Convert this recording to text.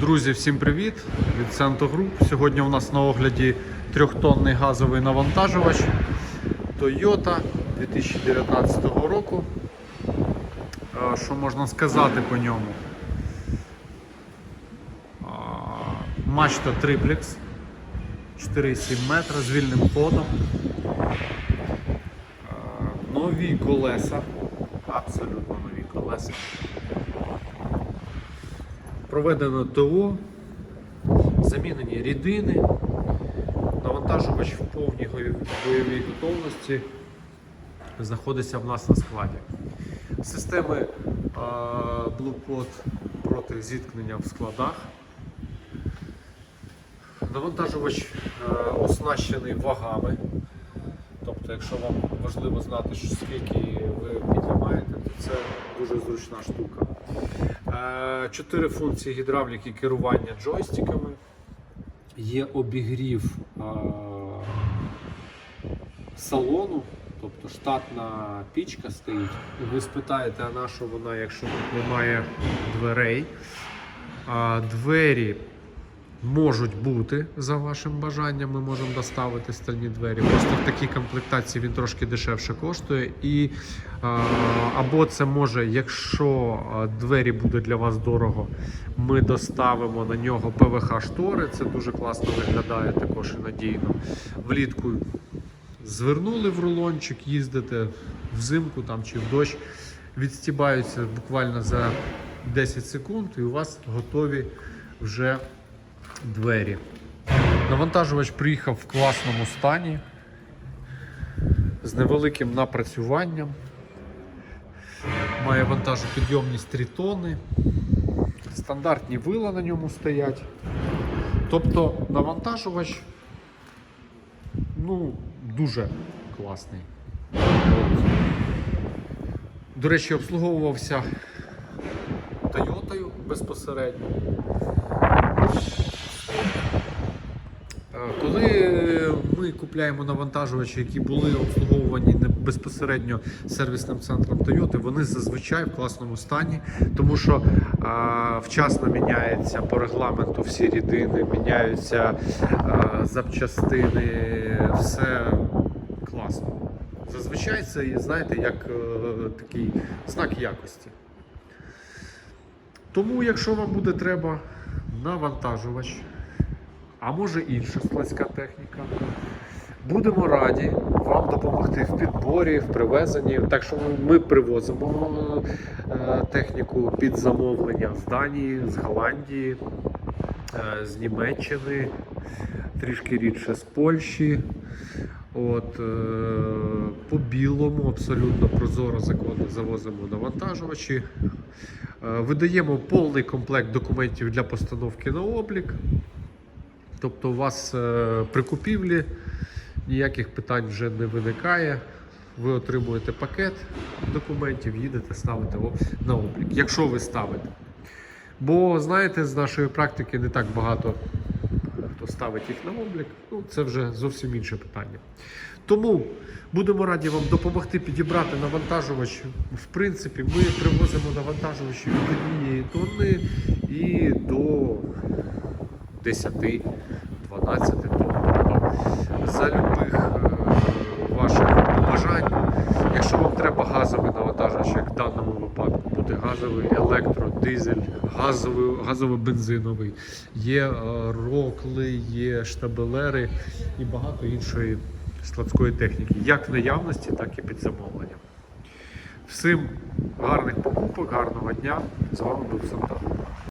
Друзі, всім привіт від Центро Груп. Сьогодні у нас на огляді трьохтонний газовий навантажувач Toyota 2019 року. Е, Що можна сказати по ньому? Мачта триплекс 4,7 метра з вільним ходом. Е, Нові колеса, абсолютно нові колеса. Проведено ТО, замінені рідини, навантажувач в повній бойовій- готовності знаходиться в нас на складі. Системи а, проти зіткнення в складах. Навантажувач оснащений вагами. Тобто, якщо вам важливо знати, скільки ви підіймаєте, то це дуже зручна штука. Е, Чотири функції гідравліки керування джойстиками. Є обігрів е, салону, тобто штатна пічка стоїть. Ви спитаєте, а на що вона, якщо тут немає дверей. Двері можуть бути за вашим бажанням. Ми можемо доставити стальні двері. Просто в такій комплектації він трошки дешевше коштує. І або це може, якщо двері буде для вас дорого, ми доставимо на нього ПВХ штори. Це дуже класно виглядає, також і надійно. Влітку звернули в рулончик, їздите взимку там чи в дощ, відстібаються буквально за 10 секунд, і у вас готові вже двері. Навантажувач приїхав в класному стані з невеликим напрацюванням. Має вантажопідйомність 3 тонни. Стандартні вила на ньому стоять. Тобто навантажувач ну, дуже класний. До речі, обслуговувався Тойотою безпосередньо. Е, Коли ми купляємо навантажувачі, які були обслуговувані безпосередньо сервісним центром Toyota, вони зазвичай в класному стані, тому що а, вчасно міняється по регламенту всі рідини, міняються а, запчастини, все класно. Зазвичай це, знаєте, як е, такий знак якості. Тому, якщо вам буде треба навантажувач, а може інша складська техніка, будемо раді вам допомогти в підборі, в привезенні. Так що ми привозимо е, техніку під замовлення з Данії, з Голландії, е, з Німеччини, трішки рідше з Польщі. От, е, по білому, абсолютно прозоро законно завозимо навантажувачі. Видаємо повний комплект документів для постановки на облік. Тобто у вас е, при купівлі ніяких питань вже не виникає. Ви отримуєте пакет документів, їдете, ставите на облік, якщо ви ставите. Бо знаєте, з нашої практики не так багато хто ставить їх на облік. Ну, це вже зовсім інше питання. Тому будемо раді вам допомогти підібрати навантажувач. В принципі, ми привозимо навантажувачі від однієї тонни і до 10-12. Тобто за любих е, ваших бажань, якщо вам треба газовий навантажувач, як в даному випадку, буде газовий електро, дизель, газовий, газово-бензиновий, є е, рокли, є штабелери і багато іншої складської техніки, як в наявності, так і під замовленням. Всім гарних покупок, гарного дня. З вами був Санта.